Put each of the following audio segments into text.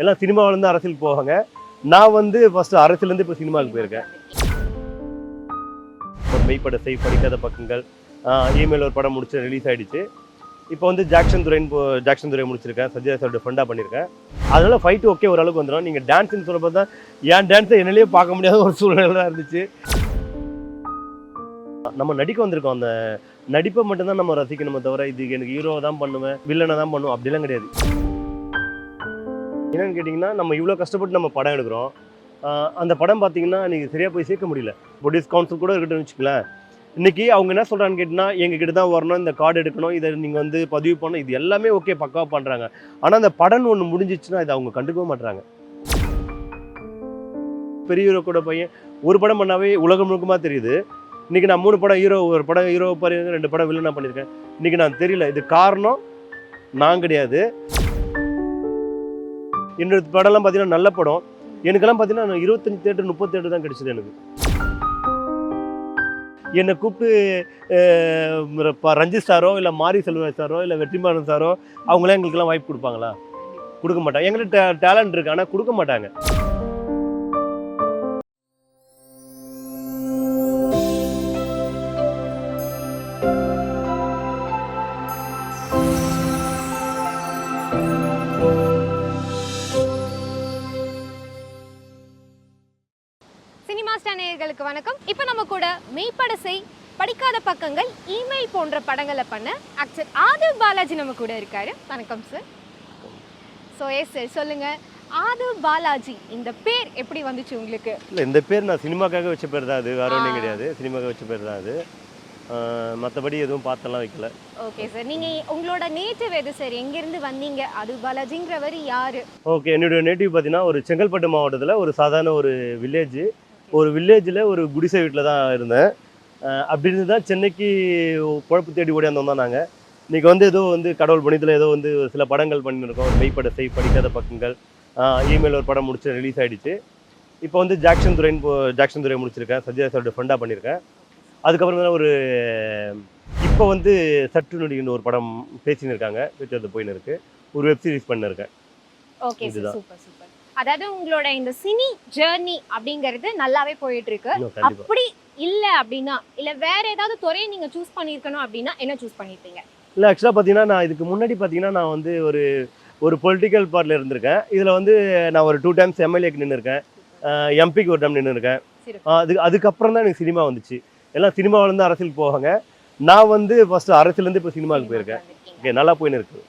எல்லாம் சினிமாவிலேருந்து அரசியல் போவாங்க. நான் வந்து ஃபர்ஸ்ட் அரசியலேருந்து இப்போ சினிமாவுக்கு போயிருக்கேன். ஒரு மெய்ப்பட செய் படிக்காத பக்கங்கள் இமெயில் ஒரு படம் முடிச்சு ரிலீஸ் ஆயிடுச்சு. இப்போ வந்து ஜாக்சன் துரைன்னு ஜாக்ஷன் ஜாக்சன் துரை முடிச்சிருக்கேன். சத்யா சாரோட ஃப்ரெண்டாக பண்ணியிருக்கேன் அதனால ஃபைட்டு ஓகே ஓரளவுக்கு வந்துடும் நீங்கள் டான்ஸ்னு சொல்ல பார்த்தா என் டான்ஸை என்னாலேயே பார்க்க முடியாத ஒரு சூழ்நிலை இருந்துச்சு. நம்ம நடிக்க வந்திருக்கோம். அந்த நடிப்பை மட்டும்தான் நம்ம ரசிக்கணுமே தவிர இது எனக்கு ஹீரோவை தான் பண்ணுவேன் வில்லனை தான் பண்ணுவேன். அப்படிலாம் கிடையாது. என்னன்னு கேட்டிங்கன்னா நம்ம இவ்வளோ கஷ்டப்பட்டு நம்ம படம் எடுக்கிறோம். அந்த படம் பார்த்தீங்கன்னா நீங்கள் சரியாக போய் சேர்க்க முடியல. ப்ரொடியூஸ் கவுன்சில் கூட இருக்கட்டும்னு வச்சுக்கலேன் இன்றைக்கி அவங்க என்ன சொல்கிறான்னு கேட்டிங்கன்னா எங்ககிட்ட தான் வரணும் இந்த கார்டு எடுக்கணும் இதை நீங்கள் வந்து பதிவு பண்ணணும் இது எல்லாமே ஓகே பக்காவாக பண்ணுறாங்க ஆனால் அந்த படம் ஒன்று முடிஞ்சிச்சுன்னா இதை அவங்க கண்டுக்கவே மாட்டுறாங்க பெரிய ஹீரோ கூட பையன் ஒரு படம் பண்ணாவே உலகம் முழுக்கமாக தெரியுது. இன்னைக்கு நான் மூணு படம் ஹீரோ ஒரு படம் ஹீரோ பாருங்க ரெண்டு படம் வில்லனாக பண்ணியிருக்கேன். இன்னைக்கு நான் தெரியல இது காரணம் நான் கிடையாது. என்னோட படம்லாம் பார்த்தீங்கன்னா நல்ல படம். எனக்கெல்லாம் பார்த்தீங்கன்னா இருபத்தஞ்சு தேட்டர் முப்பது தேட்டர் தான் கிடைச்சது எனக்கு. என்னை கூப்பிட்டு ரஞ்சித் சாரோ இல்லை மாரி செல்வ சாரோ இல்லை வெற்றிமாறன் சாரோ அவங்களாம் எங்களுக்கெல்லாம் வாய்ப்பு கொடுப்பாங்களா? கொடுக்க மாட்டாங்க. எங்கள்கிட்ட டேலண்ட் இருக்கு ஆனால் கொடுக்க மாட்டாங்க. கூட மெய்ப்பட செய். படிக்காத பக்கங்கள் இமெயில் போன்ற படங்களை பண்ண. ஆக்டர் ஆதிவ் பாலாஜி நம்ம கூட இருக்காரு. வணக்கம் சார் ஸோ எஸ் சார் சொல்லுங்க. ஆதிவ் பாலாஜி இந்த பேர் எப்படி வந்துச்சு உங்களுக்கு? இல்லை இந்த பேர் நான் சினிமாக்காக வச்ச பேர் தான் அது. வேற ஒன்றும். கிடையாது. சினிமாக்காக வச்ச பேர் தான் அது. மற்றபடி எதுவும் பார்த்தெல்லாம் வைக்கல. ஓகே சார் நீங்க உங்களோட நேட்டிவ் எது சார் எங்கிருந்து வந்தீங்க? ஆதிவ் பாலாஜிங்கிறவர் யாரு? ஓகே என்னுடைய நேட்டிவ் பார்த்தீங்கன்னா ஒரு செங்கல்பட்டு மாவட்டத்தில் ஒரு சாதாரண ஒரு வில்லேஜ் ஒரு வில்லேஜில் ஒரு குடிசை வீட்டில் தான் இருந்தேன். அப்படி இருந்து தான் சென்னைக்கு குழப்பு தேடி ஓடியாந்தோம் தான் நாங்கள் இன்றைக்கி வந்து ஏதோ வந்து கடவுள் பணித்தில் ஏதோ வந்து ஒரு சில படங்கள் பண்ணியிருக்கோம் ஒரு மெய்ப்பட செய் படிக்காத பக்கங்கள். இமெயில் ஒரு படம் முடிச்சு ரிலீஸ் ஆயிடுச்சு. இப்போ வந்து ஜாக்சன் துரைன்னு போ- ஜாக்சன் துரை முடிச்சிருக்கேன். சத்யா சாரோட ஃப்ரெண்டாக பண்ணியிருக்கேன் அதுக்கப்புறம் ஒரு இப்போ வந்து சற்று நொடின்னு ஒரு படம் பேசின்னு இருக்காங்க. பேச்சு போயின்னு இருக்கு. ஒரு வெப் சீரிஸ் பண்ணிருக்கேன். இதுதான். அதாவது உங்களோட இந்த சினி ஜேர்னி அப்படிங்கிறது நல்லாவே போயிட்டு இருக்கு அப்படி இல்ல அப்படின்னா இல்ல வேற ஏதாவது துறையை நீங்க சூஸ் பண்ணிருக்கணும் அப்படின்னா என்ன சூஸ் பண்ணிருப்பீங்க இல்லை ஆக்சுவலாக பார்த்தீங்கன்னா நான் இதுக்கு முன்னாடி பார்த்தீங்கன்னா நான் வந்து ஒரு ஒரு பொலிட்டிக்கல் பார்ட்டில் இருந்திருக்கேன். இதில் வந்து நான் ஒரு டூ டைம்ஸ் எம்எல்ஏக்கு நின்று இருக்கேன் எம்பிக்கு ஒரு டைம் நின்று இருக்கேன் சிறப்பு. அது அதுக்கப்புறம் தான் எனக்கு சினிமா வந்துச்சு. எல்லாம் சினிமாவிலேருந்து அரசியலுக்கு போவாங்க. நான் வந்து ஃபர்ஸ்ட் அரசியலேருந்து இப்போ சினிமாவுக்கு போயிருக்கேன். ஓகே நல்லா போயின்னு இருக்கு.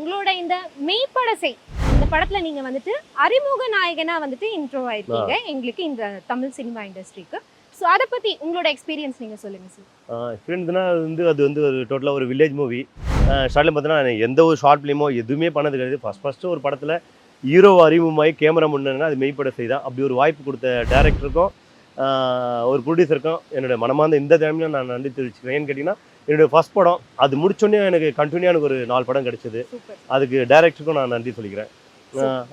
உங்களோட இந்த மெய்ப்படசை இந்த படத்துல நீங்க வந்துட்டு அறிமுக நாயகனா வந்துட்டு இன்ட்ரோ ஆயிருக்கீங்க. எங்களுக்கு இந்த தமிழ் சினிமா இண்டஸ்ட்ரிக்கு ஸோ அதை பத்தி உங்களோட எக்ஸ்பீரியன்ஸ் நீங்க சொல்லுங்க சார் ஃப்ரெண்ட்ஸ்னா வந்து அது வந்து ஒரு டோட்டலாக ஒரு வில்லேஜ் மூவி ஷார்ட்ல பார்த்தீங்கன்னா எந்த ஒரு ஷார்ட் ஃபிலிமோ எதுவுமே பண்ணது கிடையாது. ஃபஸ்ட் ஃபஸ்ட்டு ஒரு படத்தில் ஹீரோ அறிமுகமாகி கேமரா முன்னா அது மெய்ப்பட செய்தான் அப்படி ஒரு வாய்ப்பு கொடுத்த டேரக்டருக்கும் ஒரு ப்ரொடியூசருக்கும் என்னோட மனமார்ந்த இந்த டைமில் நான் நன்றி தெரிவிச்சுக்கிறேன். ஏன்னு கேட்டிங்கன்னா என்னோட ஃபஸ்ட் படம் அது முடிச்சோடனே எனக்கு கண்டினியூ எனக்கு ஒரு நாலு படம் கிடைச்சது. அதுக்கு டேரக்டருக்கும் நான் நன்றி சொல்லிக்கிறேன்.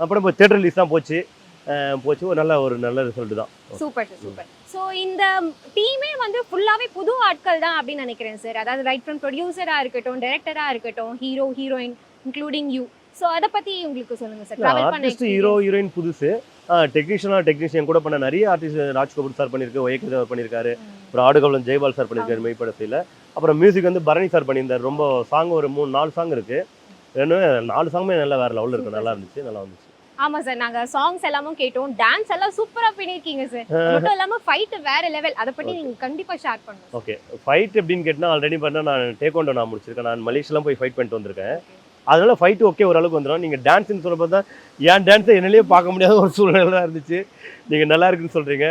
அப்புறம் இப்போ தேட்டர் ரிலீஸ் தான் போச்சு. போச்சு. ஒரு நல்ல ஒரு நல்ல ரிசல்ட் தான். சூப்பர் சார் சூப்பர் ஸோ இந்த டீமே வந்து ஃபுல்லாவே புது ஆட்கள் தான் அப்படின்னு நினைக்கிறேன் சார் அதாவது ரைட் ஃப்ரம் ப்ரொடியூசரா இருக்கட்டும் டைரக்டரா இருக்கட்டும் hero heroine including you so அதை பத்தி உங்களுக்கு சொல்லுங்க சார் ஆர்டிஸ்ட் ஹீரோ ஹீரோயின் புதுசு. டெக்னீஷியனாக டெக்னீஷியன் கூட பண்ண நிறைய ஆர்டிஸ்ட் ராஜ்கபூர் சார் பண்ணியிருக்கு ஒயக்கி சார் பண்ணியிருக்காரு. அப்புறம் ஆடுகவலம் ஜெயபால் சார் பண்ணியிருக்காரு மெய்ப்படத்தில் அப்புறம் மியூசிக் வந்து பரணி சார் பண்ணியிருந்தார். ரொம்ப சாங் ஒரு மூணு நாலு சாங் இருக்கு. ரெண்டுமே நாலு சாங்குமே நல்லா வேற லெவலில் இருக்கு. நல்லா இருந்துச்சு நல்லா இருந்துச்சு ஆமா சார் நாங்க சாங்ஸ் எல்லாமும் கேட்டோம். டான்ஸ் எல்லாம் சூப்பரா பண்ணிருக்கீங்க சார் மட்டும் இல்லாம ஃபைட் வேற லெவல் அதை பத்தி நீங்க கண்டிப்பா ஷேர் பண்ணுங்க ஓகே ஃபைட் எப்படின்னு கேட்டால் ஆல்ரெடி பண்ண நான் டேக்கோண்டோ நான் முடிச்சிருக்கேன். நான் மலேசியாலாம் போய் ஃபைட் பண்ணிட்டு வந்திருக்கேன். அதனால ஃபைட் ஓகே ஓரளவுக்கு வந்துடும் நீங்கள் டான்ஸ்னு சொல்ல பார்த்தா என் டான்ஸை என்னாலேயே பார்க்க முடியாத ஒரு சூழ்நிலை தான் இருந்துச்சு. நீங்கள் நல்லா இருக்குன்னு சொல்கிறீங்க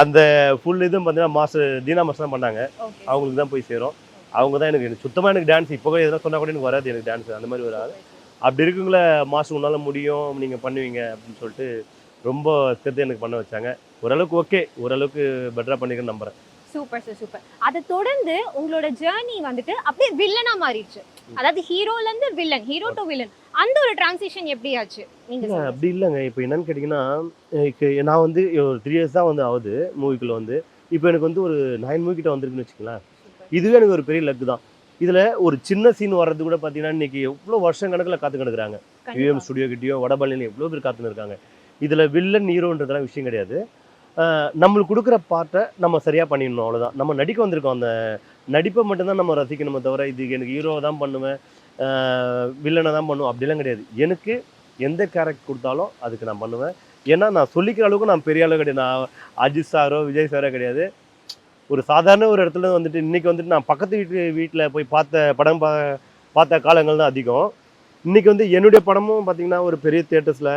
அந்த ஃபுல் இதுவும் பார்த்தீங்கன்னா மாஸ்டர் தீனா மாஸ்டர் தான் பண்ணாங்க. அவங்களுக்கு தான் போய் சேரும். அவங்க தான் எனக்கு சுத்தமாக எனக்கு டான்ஸ் இப்போ எதனா சொன்னால் கூட எனக்கு வராது எனக்கு டான்ஸ் அந்த மாதிரி வராது அப்படி இருக்குங்கள மாஸ்டர் உன்னால் முடியும் நீங்கள் பண்ணுவீங்க அப்படின்னு சொல்லிட்டு ரொம்ப சேர்த்து எனக்கு பண்ண வச்சாங்க. ஓரளவுக்கு ஓகே ஓரளவுக்கு பெட்டராக பண்ணிக்கிறேன்னு நம்புறேன். சூப்பர் சார் சூப்பர் அதை தொடர்ந்து உங்களோட ஜேர்னி வந்துட்டு அப்படியே வில்லனா மாறிடுச்சு. அதாவது ஹீரோல இருந்து வில்லன் ஹீரோ டு வில்லன் அந்த ஒரு டிரான்சிஷன் எப்படி ஆச்சு நீங்க. அப்படி இல்லைங்க. இப்போ என்னன்னு கேட்டிங்கன்னா நான் வந்து ஒரு த்ரீ இயர்ஸ் தான் வந்து ஆகுது மூவிக்குள்ளே வந்து. இப்போ எனக்கு வந்து ஒரு நைன் மூவி கிட்ட வந்திருக்குன்னு வச்சுக்கலாம். இதுவே எனக்கு ஒரு பெரிய லக்கு தான். இதில் ஒரு சின்ன சீன் வர்றது கூட பார்த்தீங்கன்னா இன்னைக்கு எவ்வளோ வருஷம் கணக்கில் காத்து கிடக்குறாங்க யூஎம் ஸ்டுடியோ கிட்டயோ வடபழனியில் எவ்வளோ பேர் காத்துன்னு இருக்காங்க இதில் வில்லன் ஹீரோன்றதெல்லாம் விஷயம் கிடையாது. நம்மளுக்கு கொடுக்குற பார்ட்டை நம்ம சரியாக பண்ணிடணும் அவ்வளோதான் நம்ம நடிக்க வந்திருக்கோம். அந்த நடிப்பை மட்டும்தான் நம்ம ரசிக்கணுமே தவிர இது எனக்கு ஹீரோ தான் பண்ணுவேன் வில்லனை தான் பண்ணுவேன் அப்படிலாம் கிடையாது. எனக்கு எந்த கேரக்டர் கொடுத்தாலும் அதுக்கு நான் பண்ணுவேன். ஏன்னா நான் சொல்லிக்கிற அளவுக்கு நான் பெரிய அளவு கிடையாது. நான் அஜித் சாரோ விஜய் சாரோ கிடையாது. ஒரு சாதாரண ஒரு இடத்துல வந்துட்டு இன்னைக்கு வந்துட்டு நான் பக்கத்து வீட்டு வீட்டில் போய் பார்த்த படம் பா பார்த்த காலங்கள் தான் அதிகம். இன்னைக்கு வந்து என்னுடைய படமும் பார்த்திங்கன்னா ஒரு பெரிய தேட்டர்ஸில்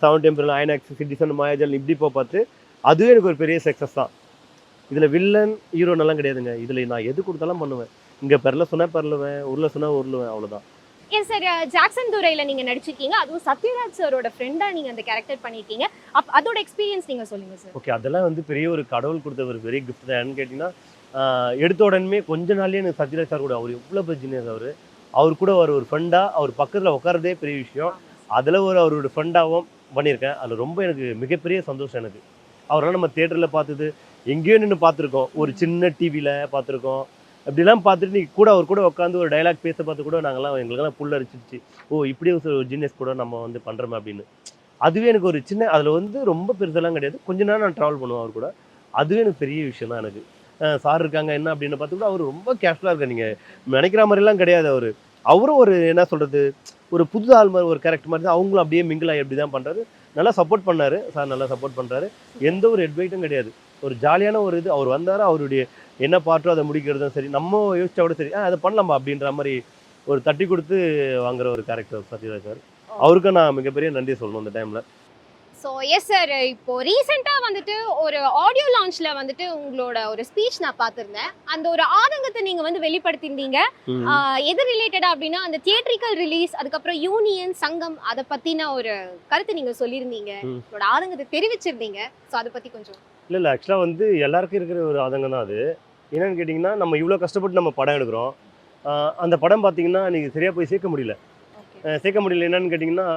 seven temple INOX Citizen Mayajaal இப்படி போய் பார்த்து அதுவே எனக்கு ஒரு பெரிய சக்ஸஸ் தான். இதில் வில்லன் ஹீரோனெல்லாம் கிடையாதுங்க. இதில் நான் எது கொடுத்தாலும் பண்ணுவேன். இங்கே பெரில் சொன்னால் பெரலுவேன் உருளை சொன்னால் உருளுவேன் அவ்வளோதான் என் சார் ஜாக்சன் துரையில் நீங்கள் நடிச்சிருக்கீங்க. அதுவும் சத்யராஜ் சாரோட ஃப்ரெண்டாக நீங்கள் அந்த கேரக்டர் பண்ணிருக்கீங்க. அப் அதோட எக்ஸ்பீரியன்ஸ் நீங்கள் சொல்லுங்க சார் ஓகே அதெல்லாம் வந்து பெரிய ஒரு கடவுள் கொடுத்த ஒரு பெரிய கிஃப்ட் தான். கேட்டிங்கன்னா எடுத்த உடனே கொஞ்ச நாள்லேயே எனக்கு சத்யராஜ் சார் கூட அவர் எவ்வளோ பெரிய அவர். அவர் கூட அவர் ஒரு ஃப்ரெண்டாக அவர் பக்கத்தில் உட்காரதே பெரிய விஷயம். அதில் ஒரு அவரோட ஃப்ரெண்டாகவும் பண்ணியிருக்கேன் அதில் ரொம்ப எனக்கு மிகப்பெரிய சந்தோஷம் எனக்கு. அவரெல்லாம் நம்ம தேட்டரில் பார்த்தது எங்கேயோ நின்று பார்த்துருக்கோம். ஒரு சின்ன டிவியில் பார்த்துருக்கோம். அப்படிலாம் பார்த்துட்டு நீ கூட அவர் கூட உட்காந்து ஒரு டைலாக் பேச பார்த்து கூட நாங்கள்லாம் எங்களுக்கெல்லாம் புல் அரிச்சிருச்சு. ஓ இப்படியே ஒரு ஜீனியஸ் கூட நம்ம வந்து பண்ணுறோமே அப்படின்னு. அதுவே எனக்கு ஒரு சின்ன அதில் வந்து ரொம்ப பெருசெல்லாம் கிடையாது. கொஞ்ச நேரம் நான் ட்ராவல் பண்ணுவேன் அவர் கூட. அதுவே எனக்கு பெரிய விஷயம் தான் எனக்கு. சார் இருக்காங்க என்ன அப்படின்னு பார்த்து கூட அவர் ரொம்ப கேஷுவலாக இருக்கார். நீங்கள் நினைக்கிற மாதிரிலாம் கிடையாது அவர். அவரும் ஒரு என்ன சொல்கிறது ஒரு புது ஆள் மாதிரி ஒரு கேரக்டர் மாதிரி தான். அவங்களும் அப்படியே மிங்கிள் ஆகி தான் பண்ணுறாரு நல்லா சப்போர்ட் பண்ணார். சார் நல்லா சப்போர்ட் பண்ணுறாரு எந்த ஒரு அட்வைட்டும் கிடையாது. ஒரு ஜாலியான ஒரு இது அவர் வந்தார் அவருடைய என்ன பாட்டோ அதை முடிக்கிறதும் சரி நம்ம யோசிச்சா கூட சரி ஆ அதை பண்ணலாமா அப்படின்ற மாதிரி ஒரு தட்டி கொடுத்து வாங்குற ஒரு கேரக்டர் சத்யராஜ் சார். அவருக்கு நான் மிகப்பெரிய நன்றி சொல்லணும் அந்த டைமில் ஸோ எஸ் சார் இப்போ ரீசெண்டாக வந்துட்டு ஒரு ஆடியோ லான்ச்ல வந்துட்டு உங்களோட ஒரு ஸ்பீச் நான் பார்த்துருந்தேன். அந்த ஒரு ஆதங்கத்தை நீங்க வந்து வெளிப்படுத்தியிருந்தீங்க. எது ரிலேட்டடா அப்படின்னா அந்த தியேட்ரிக்கல் ரிலீஸ் அதுக்கப்புறம் யூனியன் சங்கம் அதை பத்தின ஒரு கருத்து நீங்க சொல்லியிருந்தீங்க. உங்களோட ஆதங்கத்தை தெரிவிச்சிருந்தீங்க. ஸோ அதை பத்தி கொஞ்சம் இல்லை இல்லை ஆக்சுவலாக வந்து எல்லாருக்கும் இருக்கிற ஒரு ஆதங்கம் தான் அது. என்னன்னு கேட்டிங்கன்னா நம்ம இவ்வளோ கஷ்டப்பட்டு நம்ம படம் எடுக்கிறோம். அந்த படம் பார்த்தீங்கன்னா நீங்கள் சரியாக போய் சேர்க்க முடியல. சேர்க்க முடியல என்னன்னு கேட்டிங்கன்னா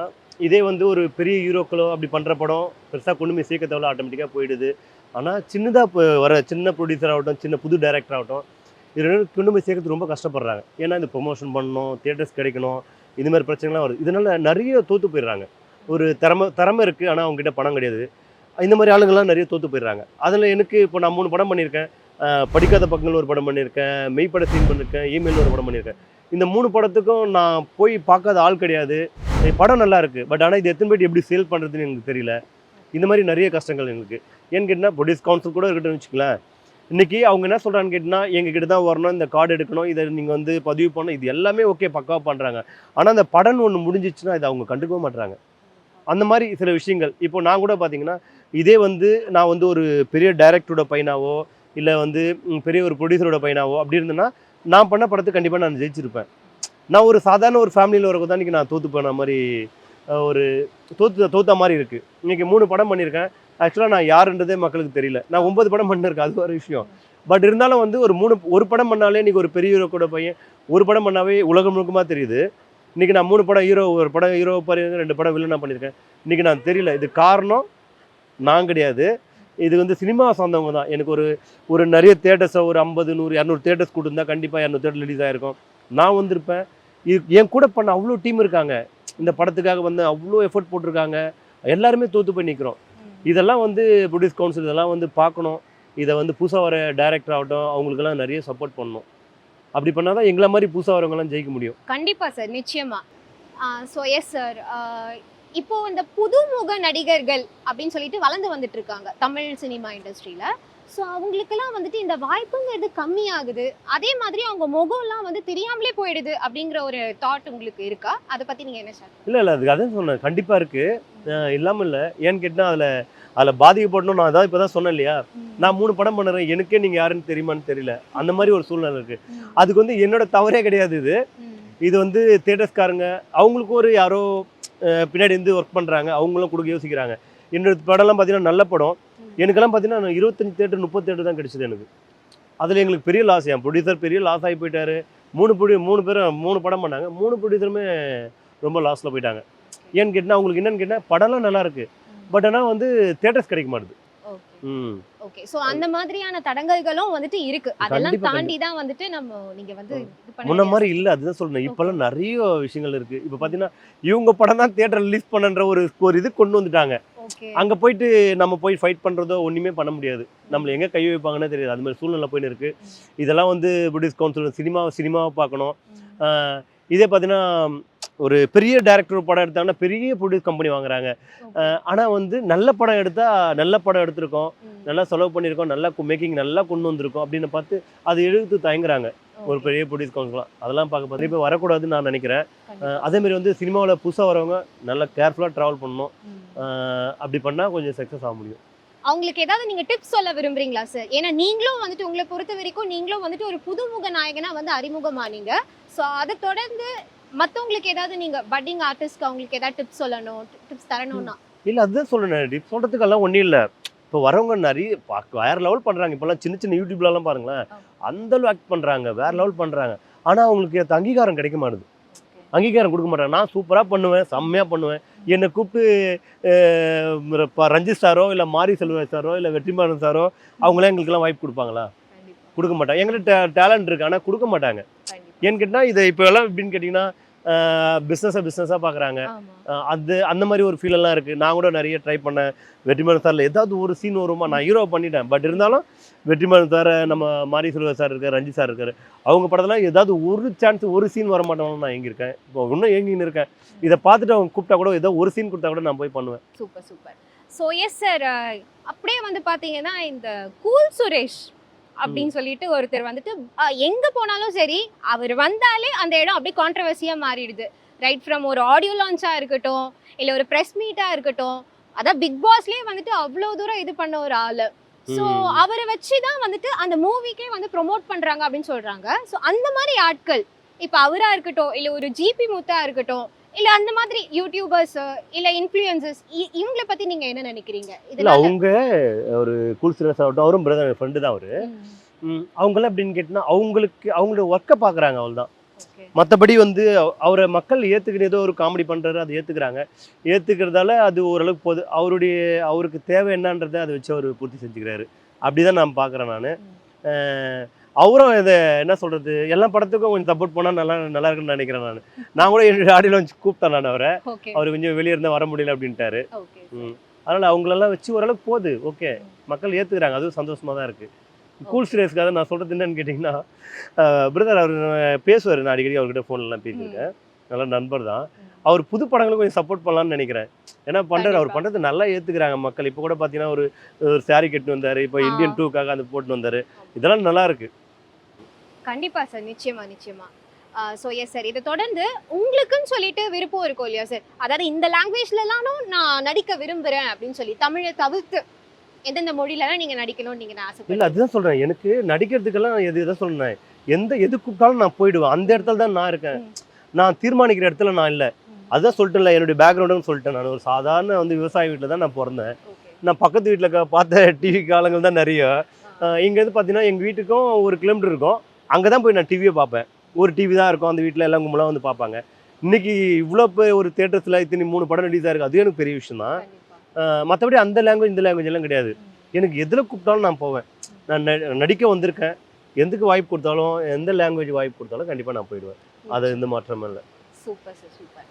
இதே வந்து ஒரு பெரிய ஹீரோக்களோ அப்படி பண்ணுற படம் பெருசாக கொண்டு போய் சேர்க்க தேவையில்ல ஆட்டோமேட்டிக்காக போயிடுது. ஆனால் சின்னதாக இப்போ வர சின்ன ப்ரொடியூசர் ஆகட்டும் சின்ன புது டைரக்டர் ஆகட்டும் இது கொண்டு போய் சேர்க்கறது ரொம்ப கஷ்டப்படுறாங்க. ஏன்னா இந்த ப்ரொமோஷன் பண்ணணும் தியேட்டர்ஸ் கிடைக்கணும் இது மாதிரி பிரச்சனைலாம் வருது. இதனால நிறைய தோற்று போயிடுறாங்க. ஒரு திறமை திறமை இருக்குது ஆனால் அவங்ககிட்ட பணம் கிடையாது. இந்த மாதிரி ஆளுங்கள்லாம் நிறைய தோற்று போயிடுறாங்க. அதில் எனக்கு இப்போ நான் மூணு படம் பண்ணியிருக்கேன். படிக்காத பக்கங்கள் ஒரு படம் பண்ணியிருக்கேன் மெய்ப்பட சீன் பண்ணியிருக்கேன் இமெயில் ஒரு படம் பண்ணியிருக்கேன். இந்த மூணு படத்துக்கும் நான் போய் பார்க்காத ஆள் கிடையாது. படம் நல்லா இருக்குது பட் ஆனால் இது எத்தனை போயிட்டு எப்படி சேல் பண்ணுறதுன்னு எனக்கு தெரியல. இந்த மாதிரி நிறைய கஷ்டங்கள் எங்களுக்கு. ஏன்னு கேட்டால் ப்ரொடியூஸ் கவுன்சில் கூட இருக்கட்டும்னு வச்சுக்கலாம் இன்றைக்கி அவங்க என்ன சொல்கிறான்னு கேட்டிங்கன்னா எங்ககிட்ட தான் வரணும் இந்த கார்டு எடுக்கணும் இதை நீங்கள் வந்து பதிவு பண்ணணும் இது எல்லாமே ஓகே பக்காவாக பண்ணுறாங்க ஆனால் அந்த படம் ஒன்று முடிஞ்சிச்சுன்னா இதை அவங்க கண்டுக்கவே மாட்டுறாங்க அந்த மாதிரி சில விஷயங்கள். இப்போ நான் கூட பார்த்தீங்கன்னா இதே வந்து நான் வந்து ஒரு பெரிய டைரக்டரோட பையனாவோ இல்லை வந்து பெரிய ஒரு ப்ரொடியூசரோட பையனாவோ அப்படி இருந்தேன்னா நான் பண்ண படத்துக்கு கண்டிப்பாக நான் ஜெயிச்சிருப்பேன். நான் ஒரு சாதாரண ஒரு ஃபேமிலியில் வரக்கு தான் இன்றைக்கி நான் தோற்று போன மாதிரி ஒரு தோத்து தோத்த மாதிரி இருக்குது இன்றைக்கி மூணு படம் பண்ணியிருக்கேன். ஆக்சுவலாக நான் யாருன்றதே மக்களுக்கு தெரியல. நான் ஒன்பது படம் பண்ணிருக்கேன் அது ஒரு விஷயம். பட் இருந்தாலும் வந்து ஒரு மூணு ஒரு படம் பண்ணாலே இன்றைக்கி ஒரு பெரிய ஹீரோ கூட பையன் ஒரு படம் பண்ணாவே உலகம் முழுக்கமாக தெரியுது. இன்றைக்கி நான் மூணு படம் ஹீரோ ஒரு படம் ஹீரோ பாருங்க ரெண்டு படம் வில்லனாக பண்ணியிருக்கேன். இன்றைக்கி நான் தெரியல. இது காரணம் நான் கிடையாது. இது வந்து சினிமா சார்ந்தவங்க தான். எனக்கு ஒரு ஒரு நிறைய தேட்டர்ஸை ஒரு ஐம்பது நூறு இரநூறு தேட்டர்ஸ் கொடுத்துருந்தா கண்டிப்பாக இரநூறு தேட்டர் ரிலீஸ் ஆகிருக்கும் நான் வந்திருப்பேன். இது என் கூட பண்ண அவ்வளோ டீம் இருக்காங்க. இந்த படத்துக்காக வந்து அவ்வளோ எஃபர்ட் போட்டிருக்காங்க. எல்லாருமே தோற்று போய் நிற்கிறோம் இதெல்லாம் வந்து ப்ரொடியூஸ் கவுன்சில் இதெல்லாம் வந்து பார்க்கணும். இதை வந்து புதுசாக வர டேரக்டர் ஆகட்டும் அவங்களுக்கெல்லாம் நிறைய சப்போர்ட் பண்ணணும். அப்படி பண்ணால் தான் எங்களை மாதிரி புதுசாக வரவங்கலாம் ஜெயிக்க முடியும். கண்டிப்பா சார் நிச்சயமா. ஸோ எஸ் சார் இப்போ இந்த புதுமுக நடிகர்கள் அப்படின்னு சொல்லிட்டு வளர்ந்து வந்துட்டு இருக்காங்க தமிழ் சினிமா இண்டஸ்ட்ரியில ஸோ அவங்களுக்கெல்லாம் வந்துட்டு இந்த வாய்ப்புங்கிறது கம்மியாகுது. அதே மாதிரி அவங்க முகம்லாம் வந்து தெரியாமலே போயிடுது அப்படிங்கிற ஒரு தாட் உங்களுக்கு இருக்கா? அதை பத்தி நீங்க என்ன சார் இல்லை இல்லை அதுக்கு அதான் சொன்னேன். கண்டிப்பாக இருக்குது இல்லாமல் இல்லை. ஏன்னு கேட்டால் அதில் அதில் பாதிக்கப்படணும் நான் அதான் இப்போ தான் சொன்னேன் இல்லையா? நான் மூணு படம் பண்ணுறேன். எனக்கே நீங்கள் யாருன்னு தெரியுமான்னு தெரியல. அந்த மாதிரி ஒரு சூழ்நிலை இருக்குது அதுக்கு வந்து என்னோட தவறே கிடையாது இது. இது வந்து தேட்டர்ஸ்காரங்க அவங்களுக்கு ஒரு யாரோ பின்னாடி இருந்து ஒர்க் பண்ணுறாங்க அவங்களும் கொடுக்க யோசிக்கிறாங்க. என்னோட படம்லாம் பார்த்தீங்கன்னா நல்ல படம். எனக்கெல்லாம் பார்த்தீங்கன்னா இருபத்தஞ்சி தேட்டர் முப்பது தேட்டர் தான் கிடைச்சது எனக்கு. அதில் எங்களுக்கு பெரிய லாஸ் என் ப்ரொடியூசர் பெரிய லாஸ் ஆகி போயிட்டாரு. மூணு ப்ரொடியூ மூணு பேரும் மூணு படம் பண்ணாங்க. மூணு ப்ரொடியூசருமே ரொம்ப லாஸில் போயிட்டாங்க. ஏன்னு கேட்டால் அவங்களுக்கு என்னன்னு கேட்டால் படம்லாம் நல்லா இருக்கு. பட் ஆனால் வந்து தேட்டர்ஸ் கிடைக்க மாட்டுது. ம். ஓகே சோ அந்த மாதிரியான தடங்கல்களும் வந்துட்டு இருக்கு. அதெல்லாம் தாண்டி தான் வந்துட்டு நம்ம நீங்க வந்து முன்ன மாதிரி இல்ல அதுதான் சொல்றேன். இப்பெல்லாம் நிறைய விஷயங்கள் இருக்கு. இப்ப பாத்தீங்கன்னா இவங்க படம் தான் தியேட்டர் ரிலீஸ் பண்ணன்ற ஒரு ஒரு இது கொண்டு வந்துட்டாங்க. அங்க போயிட்டு நம்ம போய் ஃபைட் பண்றதோ ஒண்ணுமே பண்ண முடியாது. நம்மள எங்க கை வைப்பாங்கன்னே தெரியாது. அது மாதிரி சூழ்நிலை போயின்னு இருக்கு. இதெல்லாம் வந்து புட்டிஸ் கவுன்சில் சினிமா சினிமாவை பார்க்கணும். இதே பார்த்தீங்கன்னா ஒரு பெரிய டேரக்டர் படம் எடுத்தாங்கன்னா பெரிய ப்ரொடியூஸ் கம்பெனி வாங்குறாங்க. ஆஹ் ஆனா வந்து நல்ல படம் எடுத்தா நல்ல படம் எடுத்திருக்கோம். நல்லா செலவு பண்ணியிருக்கோம். நல்லா மேக்கிங் நல்லா கொண்டு வந்திருக்கோம் அப்படின்னு பார்த்து அது எழுத்து தயங்குறாங்க. ஒரு பெரிய ப்ரொடியூஸ் கவுன்சிலாம் அதெல்லாம் பார்க்க பார்த்து. இப்போ வரக்கூடாதுன்னு நான் நினைக்கிறேன். ஆஹ் அதே மாதிரி வந்து சினிமாவில் புதுசாக வரவங்க நல்லா கேர்ஃபுல்லாக ட்ராவல் பண்ணணும். அப்படி பண்ணால் கொஞ்சம் சக்ஸஸ் ஆக முடியும். அவங்களுக்கு ஏதாவது நீங்க டிப்ஸ் சொல்ல விரும்புறீங்களா சார் ஏன்னா நீங்களும் வந்துட்டு உங்களை பொறுத்த வரைக்கும் நீங்களும் வந்துட்டு ஒரு புதுமுக நாயகனா வந்து அறிமுகமானீங்க ஸோ அதை தொடர்ந்து மத்தவங்களுக்கு ஏதாவது நீங்க பட்டிங் ஆர்டிஸ்ட்க்கு அவங்களுக்கு ஏதாவது டிப்ஸ் சொல்லணும் டிப்ஸ் தரணும்னா? இல்லை அதுதான் சொல்கிறேன் டிப் சொல்கிறதுக்கெல்லாம் ஒன்றும் இல்லை. இப்போ வரவங்க நிறைய வேற லெவல் பண்ணுறாங்க இப்போல்லாம் சின்ன சின்ன யூடியூப்லலாம் பாருங்களேன். அந்த அளவு ஆக்ட் பண்ணுறாங்க வேற லெவல் பண்ணுறாங்க ஆனால் அவங்களுக்கு அங்கீகாரம் கிடைக்க மாட்டுது. அங்கீகாரம் கொடுக்க மாட்டாங்க. நான் சூப்பராக பண்ணுவேன் செம்மையாக பண்ணுவேன். என்னை கூப்பிட்டு இப்போ ரஞ்சித் சாரோ இல்லை மாரி செல்வராஜ் சாரோ இல்லை வெற்றிமாறன் சாரோ அவங்களாம் எங்களுக்கெல்லாம் வாய்ப்பு கொடுப்பாங்களா? கொடுக்க மாட்டாங்க. எங்கள்கிட்ட டேலண்ட் இருக்கு ஆனால் கொடுக்க மாட்டாங்க. ஏன்னு கேட்டால் இதை இப்போ எல்லாம் எப்படின்னு கேட்டிங்கன்னா பிஸ்னஸை பிஸ்னஸாக பார்க்குறாங்க அது அந்த மாதிரி ஒரு ஃபீல் எல்லாம் இருக்குது நான் கூட நிறைய ட்ரை பண்ணேன். வெற்றிமாறன் சாரில் ஏதாவது ஒரு சீன் வருமா? நான் ஹீரோ பண்ணிட்டேன். பட் இருந்தாலும் வெற்றிமாறன் சார் நம்ம மாரி செல்வா சார் இருக்கார் ரஞ்சித் சார் இருக்கார். அவங்க படத்தில் ஏதாவது ஒரு சான்ஸ் ஒரு சீன் வர மாட்டோம்னு நான் ஏங்கியிருக்கேன். இப்போ இன்னும் ஏங்கின்னு இருக்கேன். இதை பார்த்துட்டு அவங்க கூப்பிட்டா கூட ஏதோ ஒரு சீன் கொடுத்தா கூட நான் போய் பண்ணுவேன். Super super so yes sir அப்படியே வந்து பாத்தீங்கன்னா இந்த கூல் சுரேஷ் அப்படின்னு சொல்லிட்டு ஒருத்தர் வந்துட்டு எங்க போனாலும் சரி அவர் வந்தாலே அந்த இடம் அப்படியே கான்ட்ரவர்சியா மாறிடுது. ரைட் ஃப்ரம் ஒரு ஆடியோ லான்ச்சா இருக்கட்டும் இல்ல ஒரு பிரஸ் மீட்டா இருக்கட்டும் அதான் பிக் பாஸ்லயே வந்துட்டு அவ்வளோ தூரம் இது பண்ண ஒரு ஆளு. ஸோ. அவரை வச்சு தான் வந்துட்டு அந்த மூவிக்கே வந்து ப்ரோமோட் பண்றாங்க அப்படின்னு சொல்றாங்க. ஸோ அந்த மாதிரி ஆட்கள் இப்போ அவரா இருக்கட்டும் இல்ல ஒரு ஜிபி முத்தா இருக்கட்டும் இல்ல அந்த மாதிரி யூடியூபர்ஸ் இல்ல இன்ஃப்ளூயன்சஸ் இவங்கள பத்தி நீங்க என்ன நினைக்கிறீங்க? இல்லை அவங்க ஒரு கூல் சிரஸ் ஆகட்டும் அவரும் பிரதர் ஃப்ரெண்டு தான் அவர். அவங்களாம் எப்படின்னு கேட்டிங்கன்னா அவங்களுக்கு அவங்களோட ஒர்க்கை பார்க்குறாங்க அவள் தான். மற்றபடி வந்து அவ- அவரை மக்கள் ஏற்றுக்கிற ஏதோ ஒரு காமெடி பண்ணுறாரு அதை ஏற்றுக்கிறாங்க ஏற்றுக்கிறதால அது ஓரளவுக்கு போகுது அவருடைய அவருக்கு தேவை என்னன்றதை அதை வச்சு அவர் பூர்த்தி செஞ்சுக்கிறாரு. அப்படிதான் நான் பார்க்குறேன் நான். அவரும் இதை என்ன சொல்கிறது எல்லா படத்துக்கும் கொஞ்சம் சப்போர்ட் பண்ணால் நல்லா நல்லா இருக்குன்னு நினைக்கிறேன் நான். நான் கூட என்னுடைய ஆடியில் வச்சு கூப்பிட்டேன் நான் அவரை. அவர் கொஞ்சம் வெளியே இருந்தால் வர முடியல அப்படின்ட்டாரு. அதனால் அவங்களெல்லாம் வச்சு ஓரளவுக்கு போகுது. ஓகே மக்கள் ஏற்றுக்கிறாங்க அதுவும் சந்தோஷமாக தான் இருக்குது கூல் சீரியஸ்க்காக நான் சொல்கிறது என்னன்னு கேட்டிங்கன்னா பிரதர் அவர் பேசுவார். நான் அடிக்கடி அவர்கிட்ட ஃபோன்லாம் பேசியிருக்கேன் நல்ல நண்பர் தான். அவர் புது படங்களுக்கு கொஞ்சம் சப்போர்ட் பண்ணலாம்னு நினைக்கிறேன். ஏன்னா பண்ணுறாரு அவர். பண்ணுறது நல்லா ஏற்றுக்கிறாங்க மக்கள். இப்போ கூட பார்த்தீங்கன்னா ஒரு ஒரு சாரி கட்டு வந்தார். இப்போ. இந்தியன் டூக்காக அந்த போட்டு வந்தார். இதெல்லாம் நல்லா இருக்கு. கண்டிப்பா சார் நிச்சயமா நிச்சயமா. ஸோ எஸ் சார் இதை தொடர்ந்து உங்களுக்குன்னு சொல்லிட்டு விருப்பம் இருக்கும் இல்லையா சார் அதாவது இந்த லாங்குவேஜ்லலாம் நான் நடிக்க விரும்புறேன் அப்படின்னு சொல்லி தமிழை தவிர்த்து எந்தெந்த மொழியிலலாம் நீங்க நடிக்கணும்னு நீங்க நான் இல்லை ஆசைப்படுறேன் அதுதான் சொல்கிறேன் எனக்கு நடிக்கிறதுக்கெல்லாம் எது எதை சொன்னேன் எந்த எது கூப்பிட்டாலும் நான் போயிடுவேன். அந்த இடத்துல தான் நான் இருக்கேன். நான் தீர்மானிக்கிற இடத்துல நான் இல்லை. அதுதான் சொல்லிட்டேன்ல என்னுடைய பேக்ரவுண்டுன்னு சொல்லிட்டேன் நான். ஒரு சாதாரண வந்து விவசாய வீட்டில் தான் நான் பிறந்தேன். நான் பக்கத்து வீட்டில் பார்த்த டிவி காலங்கள் தான் நிறைய. இங்கேருந்து பார்த்தீங்கன்னா எங்கள் வீட்டுக்கும் ஒரு கிலோமீட்டர் இருக்கும். அங்கே தான் போய் நான் டிவியை பார்ப்பேன். ஒரு டிவி தான் இருக்கும். அந்த வீட்டில் எல்லாம் கும்பலாக வந்து பார்ப்பாங்க. இன்னைக்கு இவ்வளோ பெரிய ஒரு தேட்டர்ஸில் இத்தனை மூணு படம் ரிலீஸ் ஆயிருக்கு. அது எனக்கு பெரிய விஷயம் தான் மற்றபடி அந்த லாங்குவேஜ் இந்த லாங்குவேஜ் எல்லாம் கிடையாது. எனக்கு எதில் கூப்பிட்டாலும் நான் போவேன். நான் நடிக்க வந்திருக்கேன். எதுக்கு வாய்ப்பு கொடுத்தாலும் எந்த லாங்குவேஜ் வாய்ப்பு கொடுத்தாலும் கண்டிப்பாக நான் போயிடுவேன். அது எந்த மாற்றமும் இல்லை. Super sir super.